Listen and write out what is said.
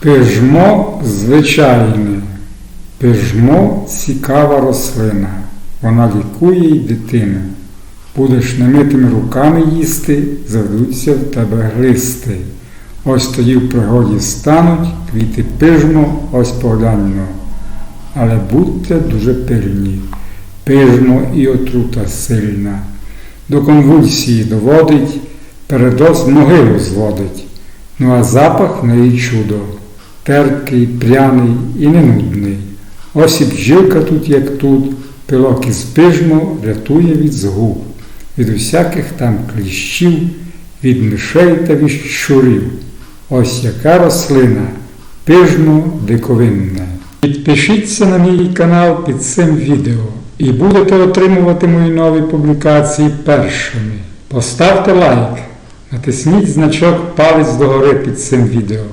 Пижмо звичайне. Пижмо цікава рослина. Вона лікує й дитину. Будеш немитими руками їсти, заведуться в тебе глисти. Ось тоді в пригоді стануть квіти пижмо, ось погляньмо. Але будьте дуже пильні. Пижмо і отрута сильна. До конвульсії доводить, передоз могилу зводить. Ну а запах неї чудо, терпкий, пряний і не нудний. Ось і бджілка тут, як тут, пилок із пижмо рятує від згуб, від усяких там кліщів, від мишей та від щурів. Ось яка рослина, пижмо диковинне. Підпишіться на мій канал під цим відео і будете отримувати мої нові публікації першими. Поставте лайк, натисніть значок палець догори під цим відео.